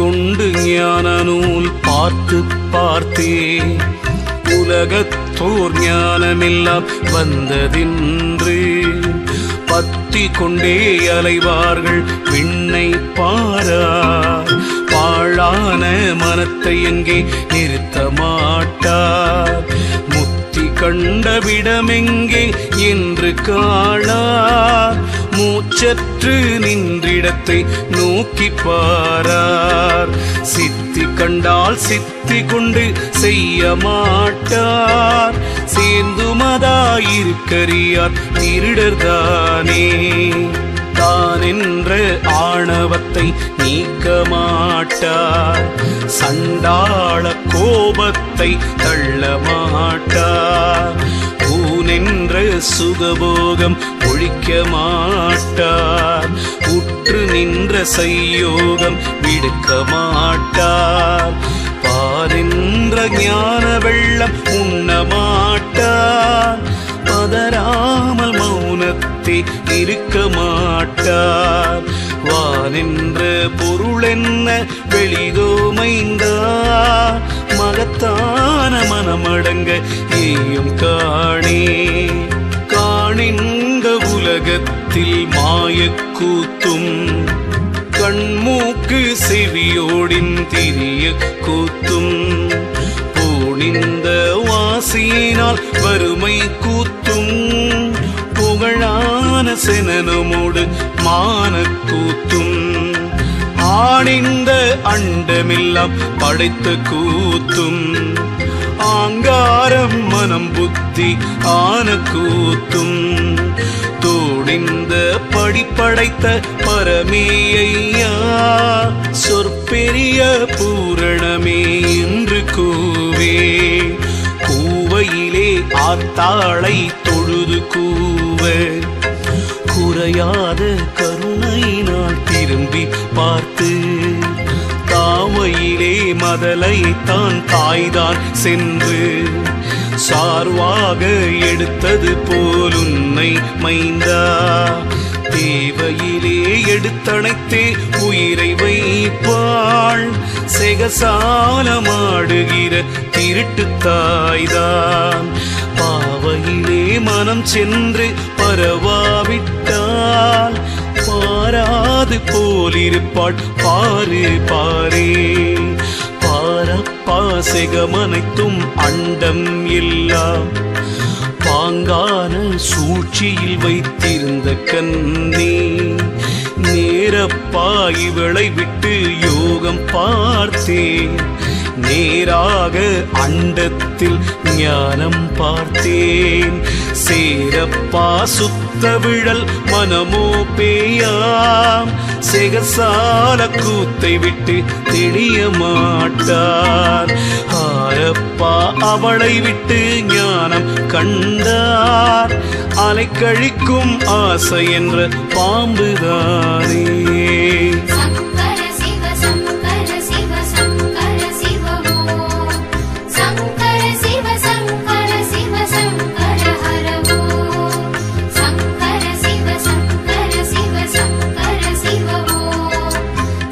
கொண்டு ஞான நூல் பார்த்து. பார்த்தே உலகத்தோர் ஞானமெல்லாம் வந்ததின்று. பத்தி கொண்டே அலைவார்கள் விண்ணை பாரா பாழான மனத்தை எங்கே நிறுத்த மாட்டார். முத்தி கண்டவிடமெங்கே என்று காணார். மூச்சற்று நின்றிடத்தை நோக்கி பாரார் சித்தி கண்டால் சித்தி கொண்டு செய்ய மாட்டார். சேர்ந்துமதாயிருக்கறியார் திருடர்தானே தானென்ற ஆணவத்தை நீக்க மாட்டார். சண்டாள கோபத்தை தள்ள மாட்டார். ஊனென்ற சுகபோகம் ஒழிக்க மாட்டார். உற்று நின்ற செய்யோகம் விடுக்க மாட்டார். பாரின்ற ஞான வெள்ளம் உண்ண மாட்டார். பதறாமல் மௌனத்தை இருக்க மாட்டார். வானின்ற பொருள் என்ன வெளிதோமைந்தா மகத்தான் மனமடங்க நீயும் காணே. காணிந்த உலகத்தில் மாயக்கூத்தும் கண்மூக்கு செவியோடின் திரிய கூத்தும். போனிந்த வாசியினால் வறுமை கூத்தும் புகழான செனனமோடு மான கூத்தும். ஆணிந்த அண்டமெல்லாம் படைத்த கூத்தும் ஆங்காரம் மனம் புத்தி ஆன கூத்தும் தோடிந்த படிப்படைத்த பரமேயா சொற்பெரிய பூரணமே என்று கூவே. கூவையிலே ஆத்தாளை தொழுது கூவ. குறையாத கருணையினால் திரும்பி பார்த்து தாவையிலே தான் தாய்தான் சென்று சார்வாக எடுத்தது போல் உன்னை மைந்தா. தேவையிலே எடுத்தணைத்தே உயிரை வைப்பாள். செகசாலமாடுகிற திருட்டு தாய்தான். பாவையிலே மனம் சென்று பரவாவிட்டால் பாராது போலிருப்பாள். பாரு பாரே. பாசகமனைத்தும் அண்டம் எல்லாம் பாங்கான சூழ்ச்சியில் வைத்திருந்த கண்ணே நேரப்பா இவளை விட்டு யோகம் பார்த்தேன். நேராக அண்டத்தில் ஞானம் பார்த்தேன். சேரப்பா சுத்த விழல் மனமோ பேயாம். சிகசால கூத்தை விட்டு தெளிய மாட்டார். ஆரப்பா அவளை விட்டு ஞானம் கண்டார். அலைக்கழிக்கும் ஆசை என்ற பாம்புதானே.